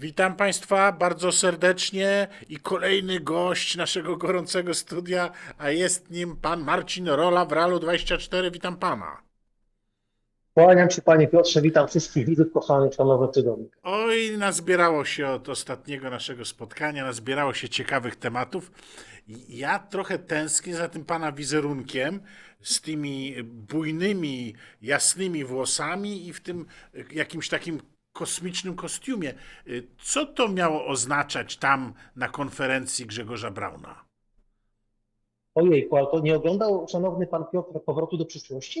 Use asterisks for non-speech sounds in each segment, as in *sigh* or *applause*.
Witam Państwa bardzo serdecznie i kolejny gość naszego gorącego studia, a jest nim pan Marcin Rola w Ralu 24. Witam Pana. Kłaniam się Panie Piotrze, witam wszystkich widzów kochanych szanowny tygodnik. Oj, nazbierało się od ostatniego naszego spotkania, nazbierało się ciekawych tematów. Ja trochę tęsknię za tym Pana wizerunkiem, z tymi bujnymi, jasnymi włosami i w tym jakimś takim kosmicznym kostiumie. Co to miało oznaczać tam na konferencji Grzegorza Brauna? Ojejku, ale to nie oglądał szanowny Pan Piotr powrotu do przyszłości?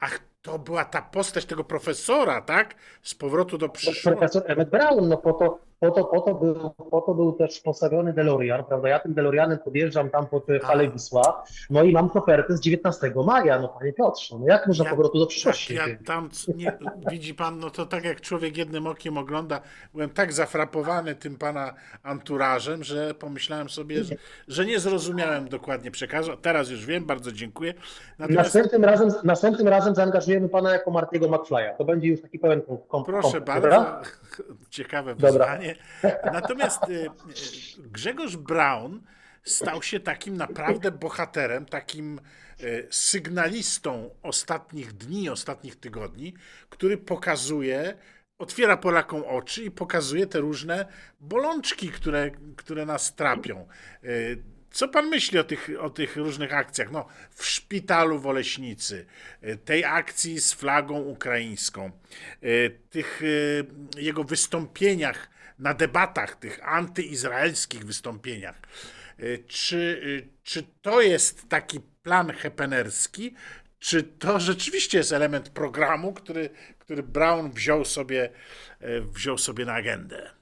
Ach, to była ta postać tego profesora, tak? Z powrotu do przyszłości. Profesor Emmett Brown, no po to, po to, po to, był, po to był też postawiony DeLorean, prawda? Ja tym DeLoreanem podjeżdżam tam pod Halę Wisła, no i mam kopertę z 19 maja, no Panie Piotrze, no jak można Ja- powrotu do Tak, przyszłości? ja tam, nie, widzi pan, no to tak jak człowiek jednym okiem ogląda, byłem tak zafrapowany tym pana anturażem, że pomyślałem sobie, że, że nie zrozumiałem dokładnie przekazu. Teraz już wiem, bardzo dziękuję. Natomiast Następnym razem, następnym razem zaangażujemy Pana jako Martiego McFly'a. To będzie już taki pełen kom, kom, proszę bardzo, dobra? *laughs* ciekawe Dobra. wyzwanie. Natomiast y, y, Grzegorz Braun stał się takim naprawdę bohaterem, takim y, sygnalistą ostatnich dni, ostatnich tygodni, który pokazuje, otwiera Polakom oczy i pokazuje te różne bolączki, które, które nas trapią. Co pan myśli o tych, o tych różnych akcjach? No, w szpitalu w Oleśnicy, y, tej akcji z flagą ukraińską, y, tych y, jego wystąpieniach na debatach, tych antyizraelskich wystąpieniach. Czy, czy to jest taki plan hepenerski, czy to rzeczywiście jest element programu, który, który Brown wziął sobie, wziął sobie na agendę?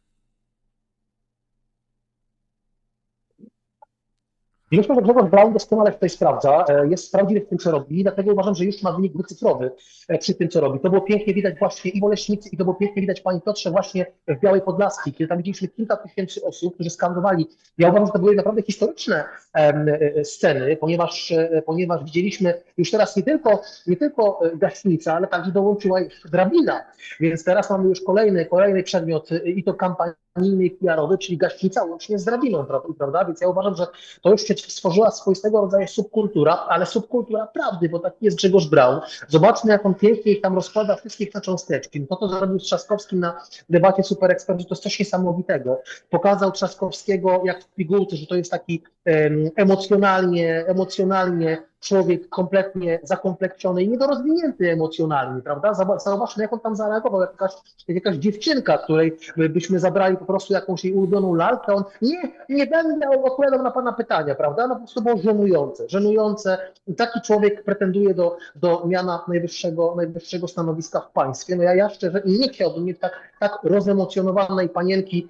Myślę, że Grzegorz Braun doskonale tutaj sprawdza, e, jest sprawdziwy w tym, co robi, dlatego uważam, że już ma wynik dwucyfrowy e, przy tym, co robi. To było pięknie widać właśnie i w Oleśnicy, i to było pięknie widać, Panie Piotrze, właśnie w Białej Podlaskiej, kiedy tam widzieliśmy kilka tysięcy osób, którzy skandowali. Ja uważam, że to były naprawdę historyczne e, sceny, ponieważ, ponieważ widzieliśmy już teraz nie tylko, nie tylko gaśnica, ale także dołączyła drabina. Więc teraz mamy już kolejny, kolejny przedmiot i to kampanijny i PR-owy, czyli gaśnica łącznie z drabiną, prawda? Więc ja uważam, że to już się stworzyła swoistego rodzaju subkultura, ale subkultura prawdy, bo taki jest Grzegorz Braun. Zobaczmy, jak on pięknie ich tam rozkłada wszystkich na cząsteczki. No To, co zrobił Trzaskowskim na debacie Super Expert, to jest coś niesamowitego. Pokazał Trzaskowskiego jak w pigułce, że to jest taki em, emocjonalnie, emocjonalnie człowiek kompletnie zakomplekciony i niedorozwinięty emocjonalnie, prawda? Zobacz- Zobaczmy, jak on tam zareagował, jak jakaś, jak jakaś dziewczynka, której byśmy zabrali po prostu jakąś jej ulubioną lalkę, on nie, nie będę odpowiadał na pana pytania, prawda? No po prostu było żenujące, żenujące. Taki człowiek pretenduje do, do miana najwyższego, najwyższego stanowiska w państwie. No ja, ja szczerze nie chciałbym mieć tak, tak rozemocjonowanej panienki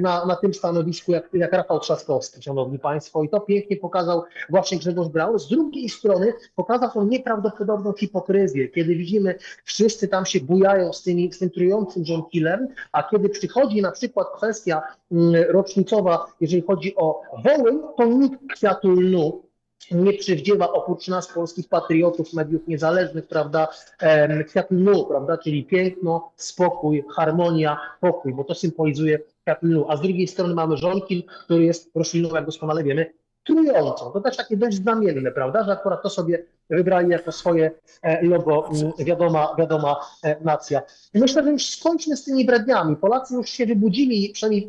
na, na tym stanowisku, jak, jak Rafał Trzaskowski, szanowni państwo. I to pięknie pokazał właśnie Grzegorz Braun. Z drugiej strony pokazał tą nieprawdopodobną hipokryzję, kiedy widzimy, wszyscy tam się bujają z, tymi, z tym trującym żonkilem, a kiedy przychodzi na przykład kwestia mm, rocznicowa, jeżeli chodzi o Wołyń, to nikt kwiatu lnu nie przywdziewa oprócz nas, polskich patriotów, mediów niezależnych, prawda, kwiat lnu, prawda, czyli piękno, spokój, harmonia, pokój, bo to symbolizuje kwiat lnu. A z drugiej strony mamy żonkil, który jest rośliną, jak doskonale wiemy, trującą. To też takie dość znamienne, prawda, że akurat to sobie wybrali jako swoje e, logo, m, wiadoma, wiadoma e, nacja. I myślę, że już skończmy z tymi bredniami. Polacy już się wybudzili, przynajmniej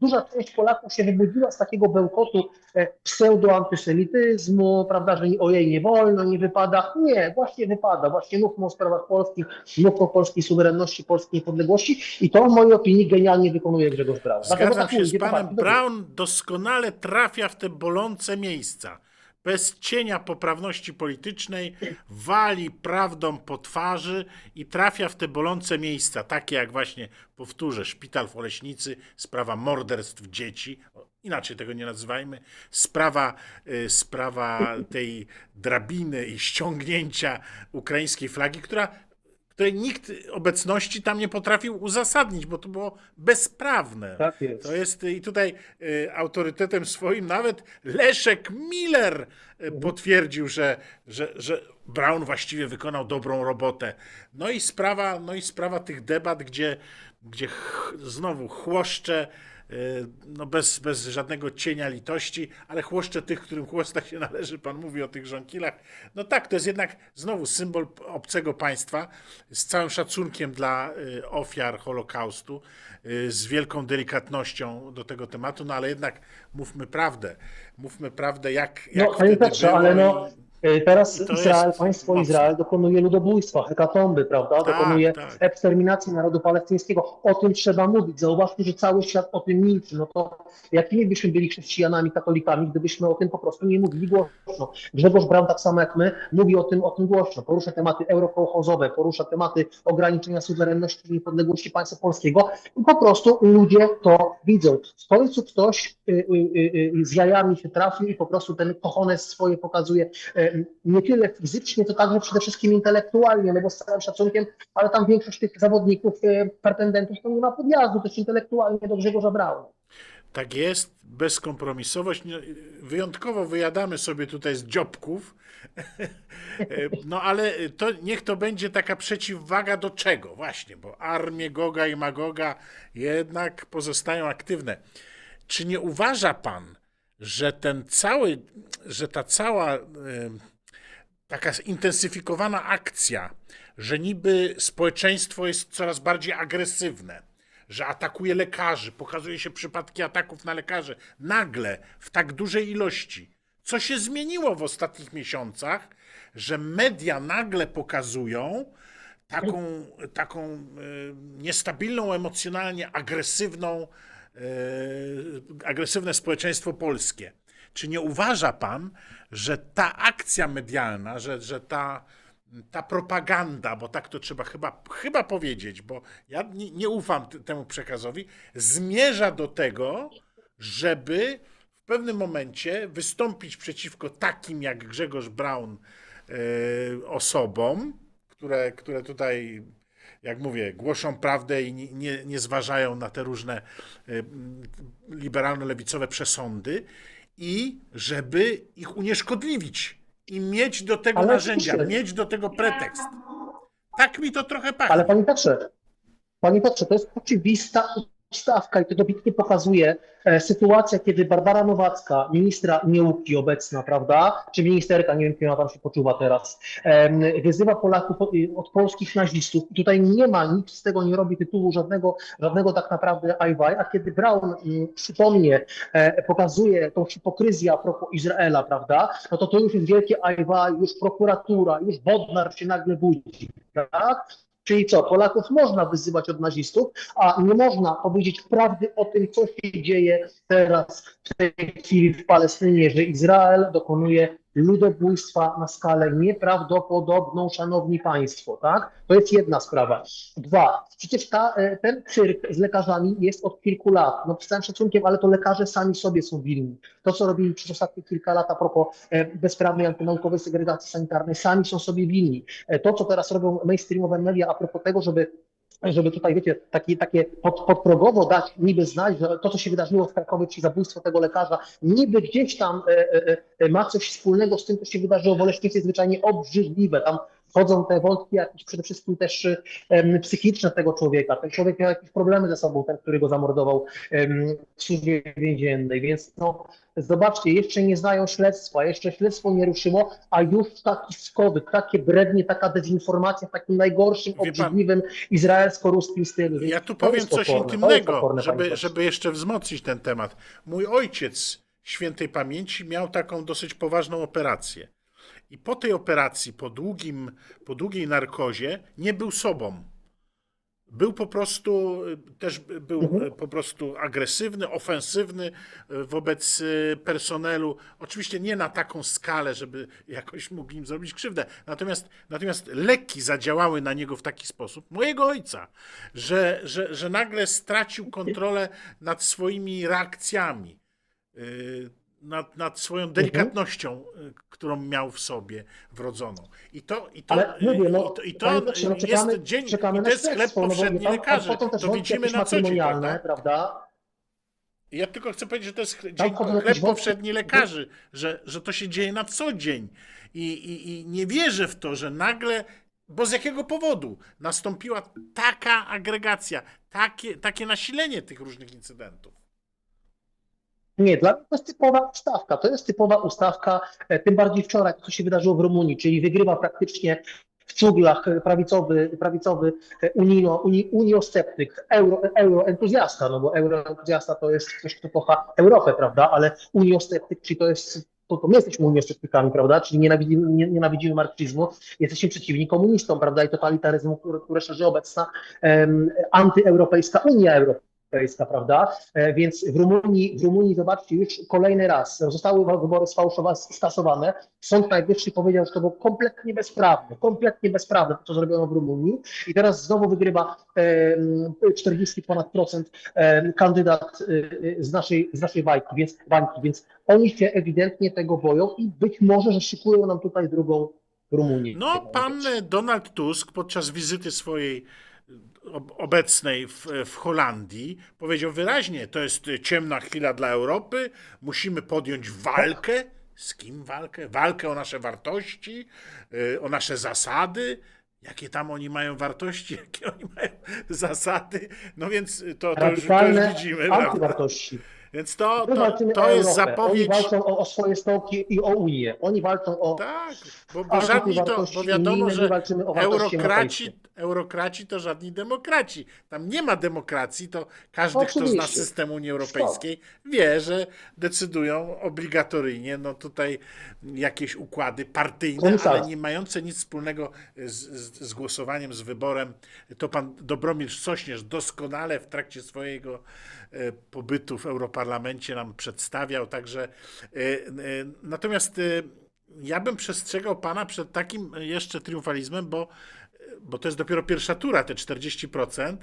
duża część Polaków się wybudziła z takiego bełkotu e, pseudoantysemityzmu, prawda, że ojej, nie wolno, nie wypada. Nie, właśnie wypada. Właśnie mówmy o sprawach polskich, mówmy o polskiej suwerenności, polskiej niepodległości i to w mojej opinii genialnie wykonuje Grzegorz Braun. Zgadzam tak się z panem. Brown doskonale trafia w te bolące miejsca. Bez cienia poprawności politycznej wali prawdą po twarzy i trafia w te bolące miejsca, takie jak właśnie, powtórzę, szpital w Oleśnicy, sprawa morderstw dzieci, inaczej tego nie nazywajmy, sprawa, y, sprawa tej drabiny i ściągnięcia ukraińskiej flagi, która której nikt obecności tam nie potrafił uzasadnić, bo to było bezprawne. Tak jest. To jest i tutaj y, autorytetem swoim nawet Leszek Miller y, potwierdził, że, że, że Brown właściwie wykonał dobrą robotę. No i sprawa, no i sprawa tych debat, gdzie gdzie ch- znowu chłoszcze, no bez, bez żadnego cienia litości, ale chłoszcze tych, którym chłostać się należy. Pan mówi o tych żonkilach. No tak, to jest jednak znowu symbol obcego państwa, z całym szacunkiem dla y, ofiar Holokaustu, y, z wielką delikatnością do tego tematu, no ale jednak mówmy prawdę. Mówmy prawdę, jak, jak No, wtedy Piotrze, było ale no, e, teraz i to Izrael, jest państwo mocne. Izrael dokonuje ludobójstwa, hekatomby, prawda? Tak, dokonuje tak. eksterminacji narodu palestyńskiego. O tym trzeba mówić. Zauważmy, że cały świat o tym milczy. No to jakimi byśmy byli chrześcijanami, katolikami, gdybyśmy o tym po prostu nie mówili głośno. Grzegorz Braun, tak samo jak my, mówi o tym, o tym głośno. Porusza tematy eurokołchozowe, porusza tematy ograniczenia suwerenności i niepodległości państwa polskiego i po prostu ludzie to widzą. W końcu ktoś y, y, y, y, z jajami się trafił i po prostu ten kochones swoje pokazuje e, nie tyle fizycznie, to także przede wszystkim intelektualnie, no bo z całym szacunkiem, ale tam większość tych zawodników, e, pretendentów to nie ma podjazdu też intelektualnie do Grzegorza Brauna. Tak jest, bezkompromisowość. Nie- Wyjątkowo wyjadamy sobie tutaj z dziobków. *laughs* No ale to niech to będzie taka przeciwwaga do czego? Właśnie, bo armie Goga i Magoga jednak pozostają aktywne. Czy nie uważa pan, że ten cały, że ta cała taka zintensyfikowana akcja, że niby społeczeństwo jest coraz bardziej agresywne, że atakuje lekarzy, pokazuje się przypadki ataków na lekarzy, nagle w tak dużej ilości. Co się zmieniło w ostatnich miesiącach, że media nagle pokazują taką, taką niestabilną emocjonalnie, agresywną, agresywne społeczeństwo polskie. Czy nie uważa pan, że ta akcja medialna, że, że ta, ta propaganda, bo tak to trzeba chyba, chyba powiedzieć, bo ja nie, nie ufam temu przekazowi, zmierza do tego, żeby w pewnym momencie wystąpić przeciwko takim jak Grzegorz Braun e, osobom, które, które tutaj, jak mówię, głoszą prawdę i nie, nie, zważają na te różne e, m, liberalno-lewicowe przesądy i żeby ich unieszkodliwić i mieć do tego Ale narzędzia, oczywiście. mieć do tego pretekst. Tak mi to trochę pachnie. Ale panie Piotrze, panie Piotrze, to jest oczywista ustawka i to dobitnie pokazuje e, sytuacja, kiedy Barbara Nowacka, ministra nieuki obecna, prawda, czy ministerka, nie wiem, kim ona tam się poczuwa teraz, em, wyzywa Polaków po- y, od polskich nazistów. I tutaj nie ma, nic z tego nie robi tytułu żadnego, żadnego tak naprawdę ajwaj, a kiedy Brown mm, przytomnie e, pokazuje tą hipokryzję a propos Izraela, prawda, no to to już jest wielkie ajwaj, już prokuratura, już Bodnar się nagle budzi, tak? Czyli co, Polaków można wyzywać od nazistów, a nie można powiedzieć prawdy o tym, co się dzieje teraz w tej chwili w Palestynie, że Izrael dokonuje ludobójstwa na skalę nieprawdopodobną, szanowni państwo, tak? To jest jedna sprawa. Dwa, przecież ta, e, ten cyrk z lekarzami jest od kilku lat. No z całym szacunkiem, ale to lekarze sami sobie są winni. To, co robili przez ostatnie kilka lat a propos e, bezprawnej antynaukowej segregacji sanitarnej, sami są sobie winni. E, To, co teraz robią mainstreamowe media a propos tego, żeby żeby tutaj, wiecie, takie, takie pod, podprogowo dać, niby znać, że to, co się wydarzyło w Krakowie, czyli zabójstwo tego lekarza, niby gdzieś tam e, e, e, ma coś wspólnego z tym, co się wydarzyło w Oleśnicy, zwyczajnie obrzydliwe. Tam wchodzą te wątki jakieś przede wszystkim też psychiczne tego człowieka. Ten człowiek miał jakieś problemy ze sobą, ten, który go zamordował w służbie więziennej, więc no, zobaczcie, jeszcze nie znają śledztwa, jeszcze śledztwo nie ruszyło, a już taki skowyk, takie brednie, taka dezinformacja w takim najgorszym, pan- obrzydliwym izraelsko-ruskim stylu. Ja tu powiem coś pokorne, intymnego, pokorne, żeby, żeby jeszcze wzmocnić ten temat. Mój ojciec świętej pamięci miał taką dosyć poważną operację. I po tej operacji, po, długim, po długiej narkozie, nie był sobą. Był po prostu, też był Mhm. po prostu agresywny, ofensywny y, wobec y, personelu. Oczywiście nie na taką skalę, żeby jakoś mógł im zrobić krzywdę. Natomiast, natomiast leki zadziałały na niego w taki sposób, mojego ojca, że, że, że nagle stracił kontrolę nad swoimi reakcjami. Y, Nad, nad swoją delikatnością, y, którą miał w sobie wrodzoną. I to, i to, Ale mówię, no, i to, i to no, jest czekamy, dzień, czekamy i to jest chleb śledztwo, no powszedni a lekarzy. To widzimy na co dzień, prawda? prawda? Ja tylko chcę powiedzieć, że to jest dzień, chleb powszedni lekarzy, że, że to się dzieje na co dzień. I, i, I nie wierzę w to, że nagle Bo z jakiego powodu nastąpiła taka agregacja, takie, takie nasilenie tych różnych incydentów? Nie, dla mnie to jest typowa ustawka. To jest typowa ustawka, e, tym bardziej wczoraj, co się wydarzyło w Rumunii, czyli wygrywa praktycznie w cuglach e, prawicowy, prawicowy e, unino, uni, uniosceptyk, euro, euroentuzjasta, no bo euroentuzjasta to jest ktoś, kto kocha Europę, prawda, ale uniosceptyk, czyli to jest, to, to my jesteśmy uniosceptykami, prawda, czyli nienawidzimy, nie- nienawidzimy marksizmu, jesteśmy przeciwni komunistom, prawda, i totalitaryzmu, który, który szerzy obecna em, antyeuropejska Unia Europejska. Prawda? E, Więc w Rumunii, w Rumunii, zobaczcie, już kolejny raz zostały wybory sfałszowane. Sąd Najwyższy powiedział, że to było kompletnie bezprawne, kompletnie bezprawne, to co zrobiono w Rumunii. I teraz znowu wygrywa em, 40 ponad procent em, kandydat z naszej, z naszej bajki, więc, bańki, więc oni się ewidentnie tego boją i być może, że szykują nam tutaj drugą Rumunię. No, pan Donald Tusk podczas wizyty swojej obecnej w, w Holandii powiedział wyraźnie, to jest ciemna chwila dla Europy, musimy podjąć walkę. Z kim walkę? Walkę o nasze wartości, y, o nasze zasady. Jakie tam oni mają wartości, *laughs* jakie oni mają zasady. No więc to, to, już, to już widzimy. prawda? Więc to, to, to jest zapowiedź. Oni walczą o, o swoje stołki i o Unię. Oni walczą o Tak, bo, bo żadni to, bo wiadomo, że eurokraci, eurokraci to żadni demokraci. Tam nie ma demokracji, to każdy, kto zna Oczywiście. system Unii Europejskiej, wie, że decydują obligatoryjnie, no tutaj jakieś układy partyjne, ale nie mające nic wspólnego z, z, z głosowaniem, z wyborem. To pan Dobromir Sośnierz doskonale w trakcie swojego e, pobytu w Europarlamencie nam przedstawiał, także e, e, natomiast e, ja bym przestrzegał pana przed takim jeszcze triumfalizmem, bo, bo to jest dopiero pierwsza tura, te 40%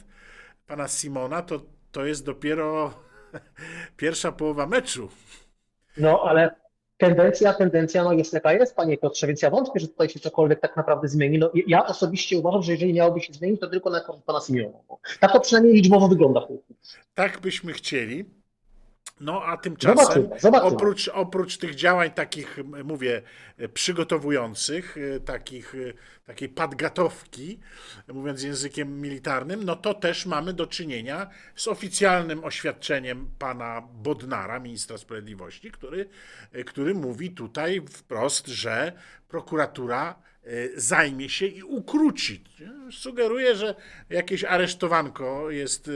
pana Simona, to, to jest dopiero *laughs* pierwsza połowa meczu. No ale tendencja, tendencja no jest jaka jest, panie Piotrze, więc ja wątpię, że tutaj się cokolwiek tak naprawdę zmieni. No, ja osobiście uważam, że jeżeli miałoby się zmienić, to tylko na pana Simiona. Tak to przynajmniej liczbowo wygląda. Tak byśmy chcieli. No a tymczasem, Zobaczymy, zobaczymy. oprócz, oprócz tych działań takich, mówię, e, przygotowujących, e, takich, e, takiej padgatowki, mówiąc językiem militarnym, no to też mamy do czynienia z oficjalnym oświadczeniem pana Bodnara, ministra sprawiedliwości, który, który mówi tutaj wprost, że prokuratura zajmie się i ukróci. Sugeruje, że jakieś aresztowanko jest e,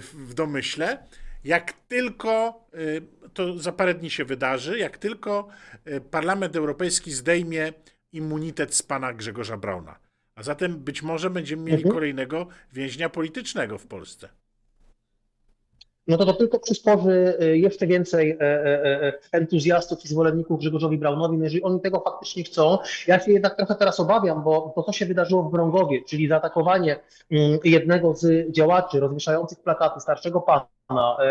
w domyśle. Jak tylko, y, to za parę dni się wydarzy, jak tylko Parlament Europejski zdejmie immunitet z pana Grzegorza Brauna. A zatem być może będziemy mieli Mhm. kolejnego więźnia politycznego w Polsce. No to to tylko przysporzy y, jeszcze więcej e, e, e, entuzjastów i zwolenników Grzegorzowi Braunowi, no jeżeli oni tego faktycznie chcą. Ja się jednak trochę teraz obawiam, bo to, co się wydarzyło w Brągowie, czyli zaatakowanie mm, jednego z działaczy rozwieszających plakaty starszego pana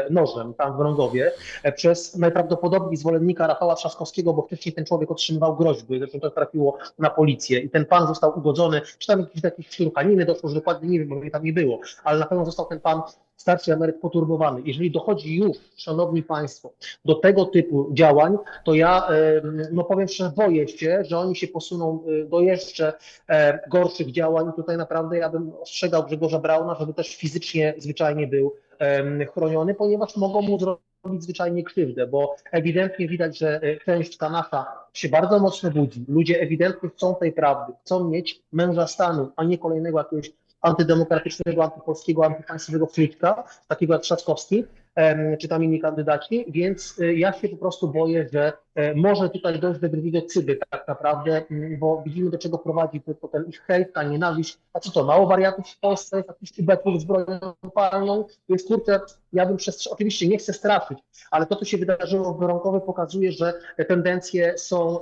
nożem tam w Brągowie e, przez najprawdopodobniej zwolennika Rafała Trzaskowskiego, bo wcześniej ten człowiek otrzymywał groźby, zresztą to trafiło na policję i ten pan został ugodzony, czy tam jakieś takich szturchaniny doszło, że dokładnie nie wiem, bo mnie tam nie było, ale na pewno został ten pan starszy emeryt poturbowany. Jeżeli dochodzi już, szanowni państwo, do tego typu działań, to ja, no powiem szczerze, boję się, że oni się posuną y, do jeszcze e, gorszych działań. Tutaj naprawdę ja bym ostrzegał Grzegorza Brauna, żeby też fizycznie zwyczajnie był chroniony, ponieważ mogą mu zrobić zwyczajnie krzywdę, bo ewidentnie widać, że e, część ta się bardzo mocno budzi. Ludzie ewidentnie chcą tej prawdy, chcą mieć męża stanu, a nie kolejnego jakiegoś antydemokratycznego, antypolskiego, antypaństwowego fliczka, takiego jak Trzaskowski, czy tam inni kandydaci, więc y, ja się po prostu boję, że e, może tutaj dojść do drugiego cyby tak naprawdę, mm, bo widzimy do czego prowadzi tylko ten ich hejt, ta nienawiść, a co to, mało wariatów w Polsce, jakichś tybetów z palną, więc kurczę, ja bym przez, oczywiście nie chcę straszyć, ale to, co się wydarzyło w Woronkowie pokazuje, że te tendencje są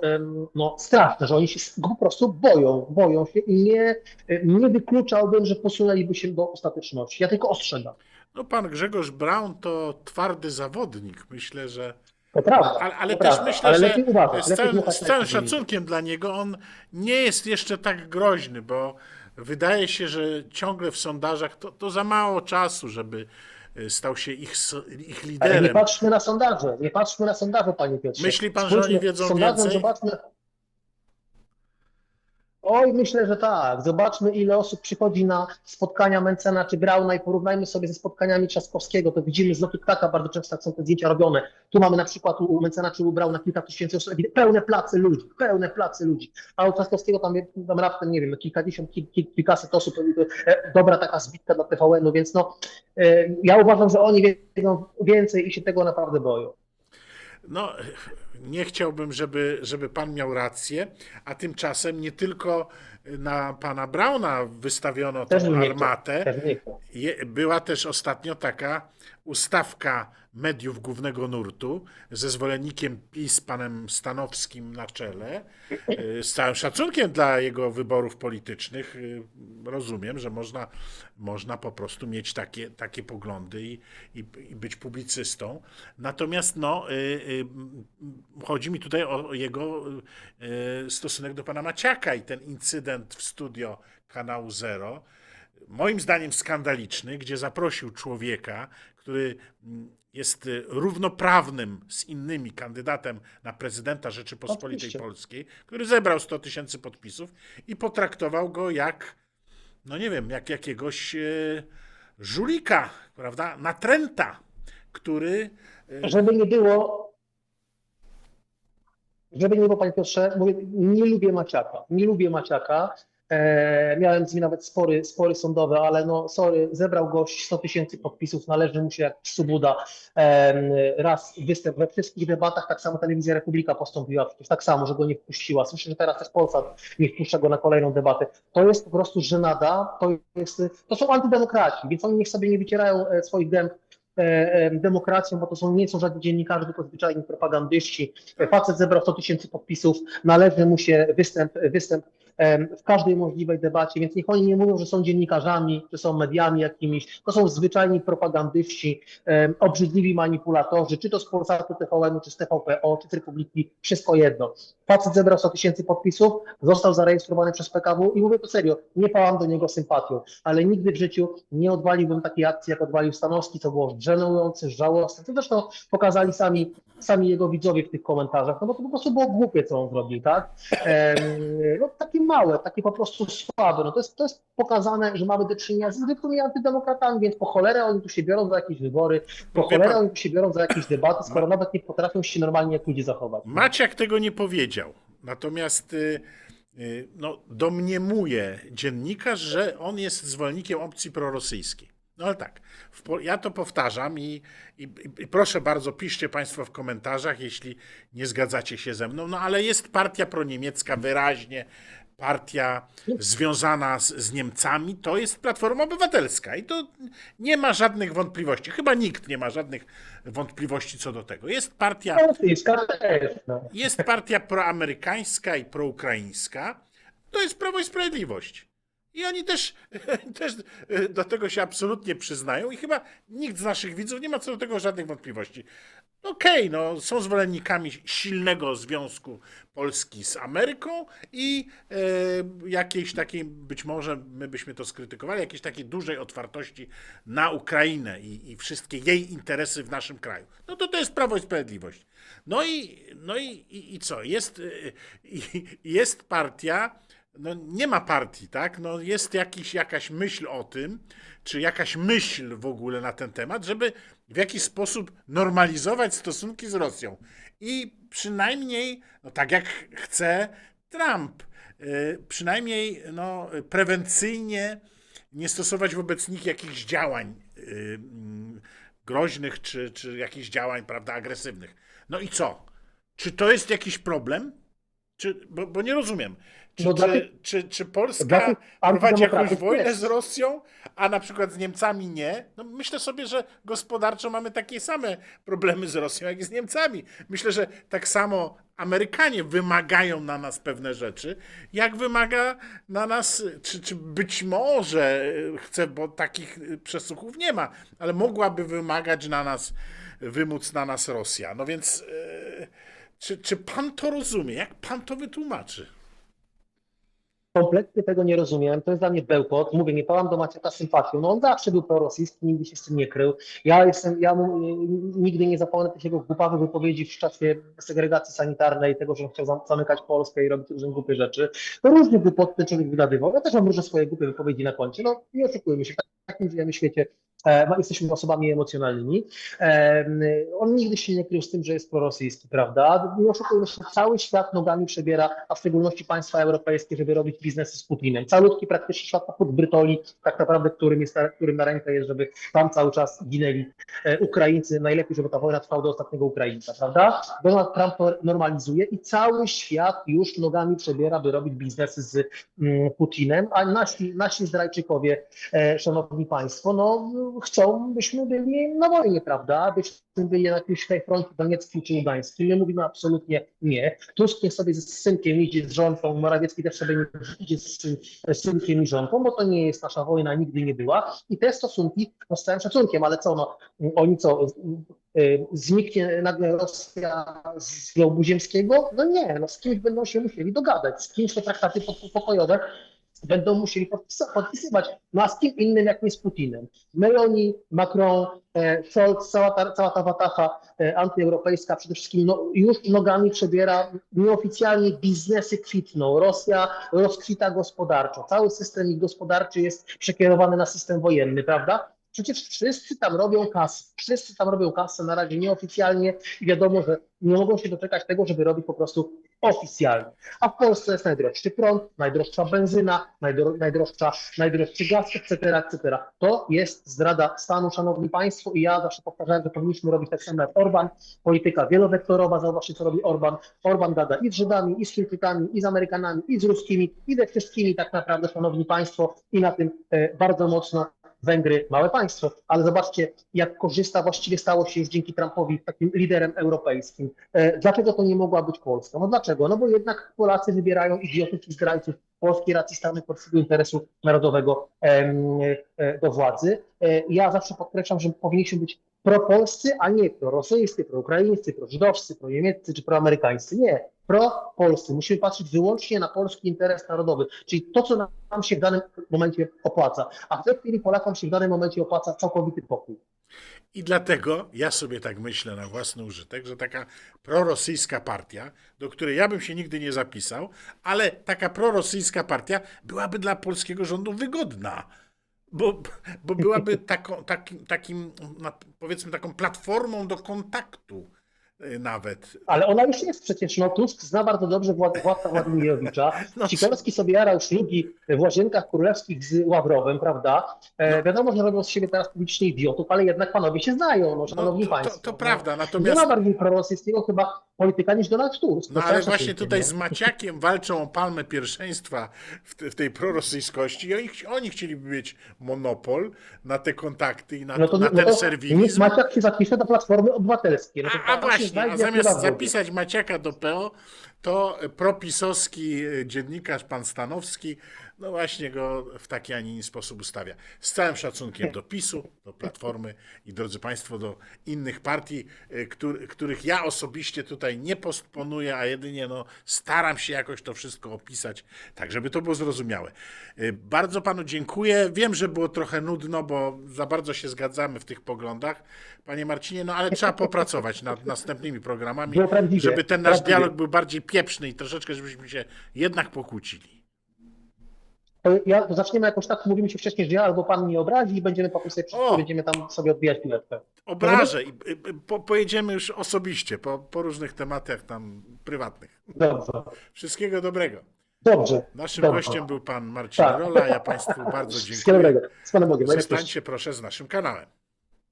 no, straszne, że oni się po prostu boją, boją się i nie, nie wykluczałbym, że posunęliby się do ostateczności. Ja tylko ostrzegam. No pan Grzegorz Braun to twardy zawodnik. Myślę, że To prawda. Ale, ale to też prawda, myślę, ale że uważać, z całym, z całym szacunkiem dla niego on nie jest jeszcze tak groźny, bo wydaje się, że ciągle w sondażach to, to za mało czasu, żeby y, stał się ich, ich Ale nie liderem. patrzmy na sondaże, nie patrzmy na sondaże, panie Piotrze. Myśli pan, że Spójrzmy oni wiedzą więcej? Zobaczmy. Oj, myślę, że tak. Zobaczmy, ile osób przychodzi na spotkania Mencena czy Brauna i porównajmy sobie ze spotkaniami Trzaskowskiego. To widzimy z lotu ptaka, bardzo często są te zdjęcia robione. Tu mamy na przykład u Mencena czy u Brauna kilka tysięcy osób, pełne place ludzi, pełne place ludzi. A u Trzaskowskiego tam, tam raptem, nie wiem, kilkadziesiąt, kil, kil, kilkaset osób, e, dobra taka zbitka dla TVN-u, więc no, e, ja uważam, że oni wiedzą więcej i się tego naprawdę boją. No, nie chciałbym, żeby, żeby pan miał rację, a tymczasem nie tylko na pana Brauna wystawiono Też tą chciał. armatę. Też. Je, była też ostatnio taka ustawka mediów głównego nurtu ze zwolennikiem PiS, panem Stanowskim na czele. Y, Z całym szacunkiem dla jego wyborów politycznych y, rozumiem, że można, można po prostu mieć takie, takie poglądy i, i, i być publicystą. Natomiast no, y, y, chodzi mi tutaj o jego y, stosunek do pana Maciaka i ten incydent w studio kanału Zero moim zdaniem skandaliczny, gdzie zaprosił człowieka, który mm, jest y, równoprawnym z innymi kandydatem na prezydenta Rzeczypospolitej Oczywiście. Polskiej, który zebrał 100 tysięcy podpisów i potraktował go jak, no nie wiem, jak jakiegoś e, żulika, prawda, natręta, który e, Żeby nie było, żeby nie było, panie Piotrze, mówię, nie lubię Maciaka, nie lubię Maciaka. E, miałem z nim nawet spory, spory sądowe, ale no sorry, zebrał gość 100 tysięcy podpisów, należy mu się jak Subuda e, raz występ we wszystkich debatach, tak samo Telewizja Republika postąpiła przecież tak samo, że go nie wpuściła. Słyszę, że teraz też Polsat nie wpuszcza go na kolejną debatę. To jest po prostu żenada, to, jest, to są antydemokraci, więc oni niech sobie nie wycierają e, swoich gęb demokracją, bo to są nie są żadni dziennikarze, tylko zwyczajni propagandyści. E, Facet zebrał 100 tysięcy podpisów, należy mu się występ, występ w każdej możliwej debacie, więc niech oni nie mówią, że są dziennikarzami, czy są mediami jakimiś. To są zwyczajni propagandyści, obrzydliwi manipulatorzy, czy to z Polsatu TVN-u, czy z TVPO, czy z Republiki, wszystko jedno. Facet zebrał 100 tysięcy podpisów, został zarejestrowany przez PKW i mówię to serio, nie pałam do niego sympatią, ale nigdy w życiu nie odwaliłbym takiej akcji, jak odwalił Stanowski, co było żenujące, żałosne. To zresztą pokazali sami, sami jego widzowie w tych komentarzach, no bo to po prostu było głupie, co on zrobił, tak? No takie małe, takie po prostu słabe. No to jest, to jest pokazane, że mamy do czynienia z zwykłymi antydemokratami, więc po cholerę oni tu się biorą za jakieś wybory, po Wie cholerę pan- oni tu się biorą za jakieś debaty, skoro nawet nie potrafią się normalnie jak ludzie zachować. Maciak tego nie powiedział. Natomiast y, y, no, domniemuje dziennikarz, że on jest zwolennikiem opcji prorosyjskiej. No ale tak, ja to powtarzam i, i, i proszę bardzo, piszcie Państwo w komentarzach, jeśli nie zgadzacie się ze mną. No ale jest partia proniemiecka wyraźnie, partia związana z, z Niemcami, to jest Platforma Obywatelska i to nie ma żadnych wątpliwości. Chyba nikt nie ma żadnych wątpliwości co do tego. Jest partia. No. jest partia proamerykańska i proukraińska, to jest Prawo i Sprawiedliwość. I oni też, *laughs* też do tego się absolutnie przyznają i chyba nikt z naszych widzów nie ma co do tego żadnych wątpliwości. Okej, no, są zwolennikami silnego związku Polski z Ameryką i e, jakiejś takiej, być może my byśmy to skrytykowali, jakiejś takiej dużej otwartości na Ukrainę i, i wszystkie jej interesy w naszym kraju. No to to jest Prawo i Sprawiedliwość. No i, no i, i, i co? Jest, y, i- jest partia, no nie ma partii, tak? No jest jakiś, jakaś myśl o tym, czy jakaś myśl w ogóle na ten temat, żeby w jakiś sposób normalizować stosunki z Rosją. I przynajmniej, no tak jak chce Trump, y, przynajmniej no, prewencyjnie nie stosować wobec nich jakichś działań y, mm, groźnych, czy, czy jakichś działań, prawda, agresywnych. No i co? Czy to jest jakiś problem? Czy, bo, bo nie rozumiem. Czy, No czy, tych- czy, czy Polska prowadzi jakąś wojnę jest. z Rosją, a na przykład z Niemcami nie? No myślę sobie, że gospodarczo mamy takie same problemy z Rosją, jak i z Niemcami. Myślę, że tak samo Amerykanie wymagają na nas pewne rzeczy, jak wymaga na nas, czy, czy być może chce, bo takich przesłuchów nie ma, ale mogłaby wymagać na nas, wymóc na nas Rosja. No więc e, czy, czy pan to rozumie? Jak pan to wytłumaczy? Kompletnie tego nie rozumiem. To jest dla mnie bełkot. Mówię, nie pałam do Macieka sympatią. No on zawsze był prorosyjski, nigdy się z tym nie krył. Ja jestem, ja mu, nigdy nie zapomnę tych jego głupawych wypowiedzi w czasie segregacji sanitarnej, tego, że on chciał zam- zamykać Polskę i robić różne głupie rzeczy. To różne głupoty ten człowiek wygadywał. Ja też mam różne swoje głupie wypowiedzi na koncie. No nie oszukujmy się, w takim żyjemy świecie. E, ma- jesteśmy osobami emocjonalnymi. E, on nigdy się nie krył z tym, że jest prorosyjski, prawda? Nie oszukujmy się, cały świat nogami przebiera, a w szczególności państwa europejskie, żeby robić biznesy z Putinem. Calutki praktycznie świat pod Brytoli, tak naprawdę, którym, jest, którym na rękę jest, żeby tam cały czas ginęli e, Ukraińcy. Najlepiej, żeby ta wojna trwała do ostatniego Ukraińca, prawda? Donald Trump normalizuje i cały świat już nogami przebiera, by robić biznesy z Putinem, a nasi, nasi zdrajczykowie, szanowni państwo, no chcą, byśmy byli na wojnie, prawda? Byśmy byli na jakimś froncie donieckim czy ługańskim. My mówimy absolutnie nie. Tusk niech sobie z synkiem idzie z żoną, Morawiecki też sobie idzie z, syn- z synkiem i żonką, bo to nie jest nasza wojna, nigdy nie była. I te stosunki, no z całym szacunkiem, ale co, no, oni co, y, zniknie nagle Rosja z globu ziemskiego? No nie, no z kimś będą się musieli dogadać, z kimś te traktaty po- pokojowe będą musieli podpisywać. No a z kim innym jak nie z Putinem? Meloni, Macron, e, Scholz, cała ta, cała ta watacha e, antyeuropejska przede wszystkim no, już nogami przebiera nieoficjalnie biznesy kwitną. Rosja rozkwita gospodarczo. Cały system ich gospodarczy jest przekierowany na system wojenny, prawda? Przecież wszyscy tam robią kasę, wszyscy tam robią kasę na razie nieoficjalnie i wiadomo, że nie mogą się doczekać tego, żeby robić po prostu oficjalnie. A w Polsce jest najdroższy prąd, najdroższa benzyna, najdro, najdroższa, najdroższy gaz, etc., etc. To jest zdrada stanu, szanowni państwo, i ja zawsze powtarzałem, że powinniśmy robić tak samo jak Orban, polityka wielowektorowa, zobaczcie co robi Orban. Orban gada i z Żydami, i z Chińczykami, i z Amerykanami, i z Ruskimi, i ze wszystkimi tak naprawdę, szanowni państwo, i na tym e, bardzo mocno Węgry, małe państwo, ale zobaczcie, jak korzysta, właściwie stało się już dzięki Trumpowi takim liderem europejskim. E, Dlaczego to nie mogła być Polska? No dlaczego? No bo jednak Polacy wybierają idiotów i zdrajców polskiej racji stanu i polskiego interesu narodowego e, do władzy. E, Ja zawsze podkreślam, że powinniśmy być propolscy, a nie prorosyjscy, proukraińscy, prożydowscy, proniemieccy czy proamerykańscy. Nie, propolscy. Musimy patrzeć wyłącznie na polski interes narodowy, czyli to, co nam się w danym momencie opłaca. A w tej chwili Polakom się w danym momencie opłaca całkowity pokój. I dlatego ja sobie tak myślę na własny użytek, że taka prorosyjska partia, do której ja bym się nigdy nie zapisał, ale taka prorosyjska partia byłaby dla polskiego rządu wygodna. Bo, bo byłaby taką, takim, takim, powiedzmy, taką platformą do kontaktu nawet. Ale ona już jest przecież, no Tusk zna bardzo dobrze Wład- Władka *laughs* Władimirowicza. No, Sikorski sobie jarał ślugi w Łazienkach Królewskich z Ławrowem, prawda? E, wiadomo, że robią z siebie teraz publicznie idiotów, ale jednak panowie się znają, no szanowni no, to, państwo. to, to no. prawda, Nie natomiast... ma bardziej prorosyjskiego chyba polityka niż Donald Tusk. No z ale właśnie tutaj nie? z Maciakiem walczą o palmę pierwszeństwa w, te, w tej prorosyjskości i oni, oni chcieliby mieć monopol na te kontakty i na, No to, na no ten to serwilizm. niech Maciak się zapisze do Platformy Obywatelskiej. No to A, a tam się właśnie, a zamiast zapisać Maciaka do PO, to propisowski e, dziennikarz pan Stanowski, no właśnie go w taki, a nie inny sposób ustawia. Z całym szacunkiem do PiSu, do Platformy i drodzy Państwo, do innych partii, któr- których ja osobiście tutaj nie postponuję, a jedynie no, staram się jakoś to wszystko opisać, tak żeby to było zrozumiałe. E, Bardzo Panu dziękuję. Wiem, że było trochę nudno, bo za bardzo się zgadzamy w tych poglądach, Panie Marcinie, no ale trzeba popracować nad następnymi programami, żeby ten nasz dialog był bardziej pieprzny i troszeczkę, żebyśmy się jednak pokłócili. To ja, zaczniemy jakoś tak, mówimy się wcześniej, że ja albo pan mnie obrazi i będziemy potem sobie, O! będziemy tam sobie odbijać piłeczkę. Obrażę i po, pojedziemy już osobiście, po, po różnych tematach tam prywatnych. Dobrze. Wszystkiego dobrego. Dobrze. Naszym Dobrze. gościem był pan Marcin Tak. Rola. Ja Państwu bardzo Wszystkiego dziękuję. dobrego. Z Panem Bogiem. Zostańcie proszę z naszym kanałem.